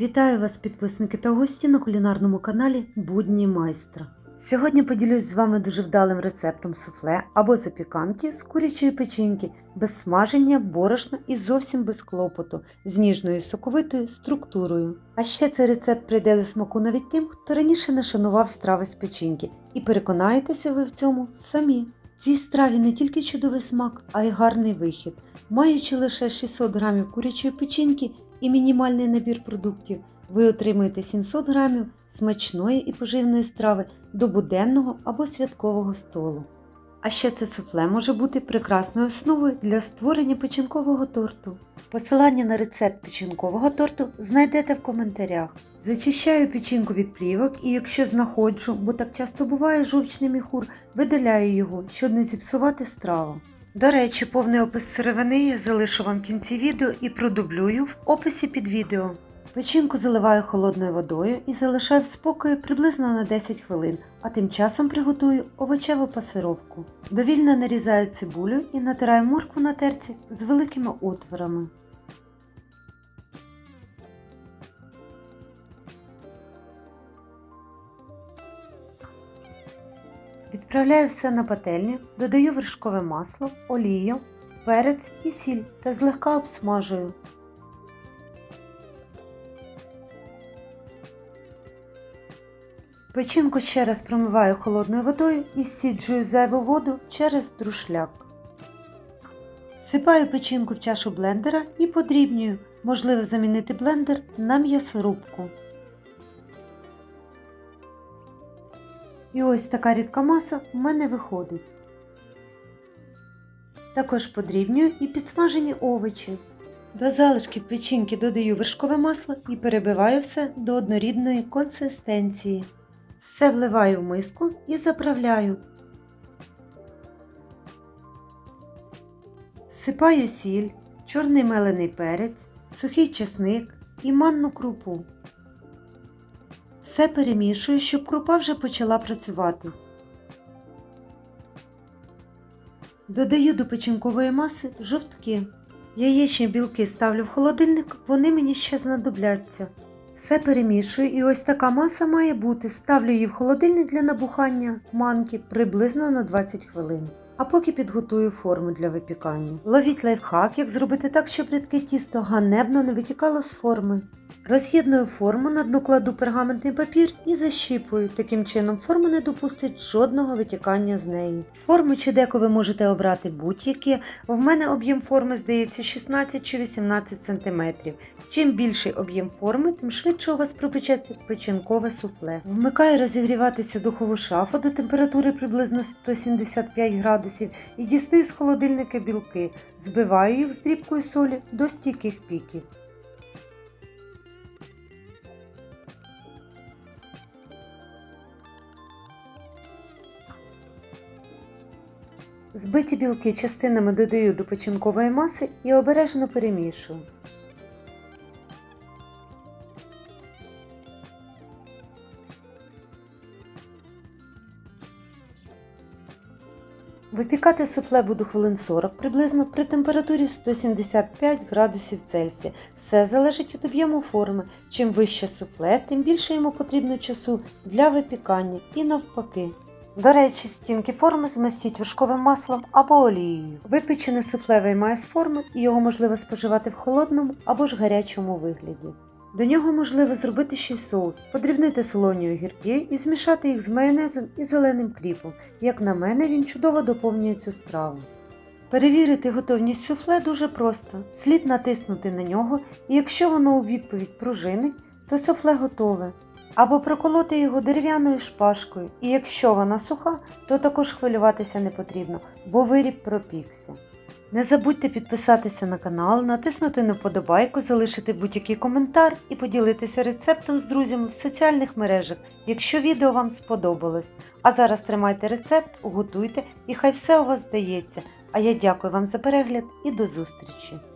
Вітаю вас, підписники та гості на кулінарному каналі Будні майстра. Сьогодні поділюсь з вами дуже вдалим рецептом суфле або запіканки з курячої печінки, без смаження, борошна і зовсім без клопоту, з ніжною соковитою структурою. А ще цей рецепт прийде до смаку навіть тим, хто раніше не шанував страви з печінки, і переконаєтеся ви в цьому самі. Цій страві не тільки чудовий смак, а й гарний вихід. Маючи лише 600 грамів курячої печінки і мінімальний набір продуктів, ви отримаєте 700 грамів смачної і поживної страви до буденного або святкового столу. А ще це суфле може бути прекрасною основою для створення печінкового торту. Посилання на рецепт печінкового торту знайдете в коментарях. Зачищаю печінку від плівок і якщо знаходжу, бо так часто буває жовчний міхур, видаляю його, щоб не зіпсувати страву. До речі, повний опис сировини я залишу вам в кінці відео і продублюю в описі під відео. Печінку заливаю холодною водою і залишаю в спокої приблизно на 10 хвилин, а тим часом приготую овочеву пасировку. Довільно нарізаю цибулю і натираю моркву на терці з великими отворами. Відправляю все на пательню, додаю вершкове масло, олію, перець і сіль та злегка обсмажую. Печінку ще раз промиваю холодною водою і сіджую зайву воду через друшляк. Всипаю печінку в чашу блендера і подрібнюю, можливо замінити блендер на м'ясорубку. І ось така рідка маса в мене виходить. Також подрібнюю і підсмажені овочі. До залишків печінки додаю вершкове масло і перебиваю все до однорідної консистенції. Все вливаю в миску і заправляю. Всипаю сіль, чорний мелений перець, сухий чесник і манну крупу. Все перемішую, щоб крупа вже почала працювати. Додаю до печінкової маси жовтки. Яєчні білки ставлю в холодильник, вони мені ще знадобляться. Все перемішую і ось така маса має бути. Ставлю її в холодильник для набухання манки приблизно на 20 хвилин. А поки підготую форму для випікання. Ловіть лайфхак, як зробити так, щоб рідке тісто ганебно не витікало з форми. Роз'єдную форму, на дно кладу пергаментний папір і защіпую. Таким чином форма не допустить жодного витікання з неї. Форму чи деко ви можете обрати будь-які. В мене об'єм форми здається 16 чи 18 см. Чим більший об'єм форми, тим швидше у вас пропечеться печінкове суфле. Вмикаю розігріватися духову шафу до температури приблизно 175 градусів і дістаю з холодильника білки. Збиваю їх з дрібкою солі до стійких піків. Збиті білки частинами додаю до печінкової маси і обережно перемішую. Випікати суфле буду хвилин 40 приблизно при температурі 175 градусів Цельсія. Все залежить від об'єму форми. Чим вище суфле, тим більше йому потрібно часу для випікання і навпаки. До речі, стінки форми змастіть вершковим маслом або олією. Випечене суфле виймаю з форми і його можливо споживати в холодному або ж гарячому вигляді. До нього можливо зробити ще й соус, подрібнити солоні огірки і змішати їх з майонезом і зеленим кріпом. Як на мене, він чудово доповнює цю страву. Перевірити готовність суфле дуже просто. Слід натиснути на нього, і якщо воно у відповідь пружинить, то суфле готове. Або проколоти його дерев'яною шпажкою, і якщо вона суха, то також хвилюватися не потрібно, бо виріб пропікся. Не забудьте підписатися на канал, натиснути на вподобайку, залишити будь-який коментар і поділитися рецептом з друзями в соціальних мережах, якщо відео вам сподобалось. А зараз тримайте рецепт, готуйте і хай все у вас здається. А я дякую вам за перегляд і до зустрічі!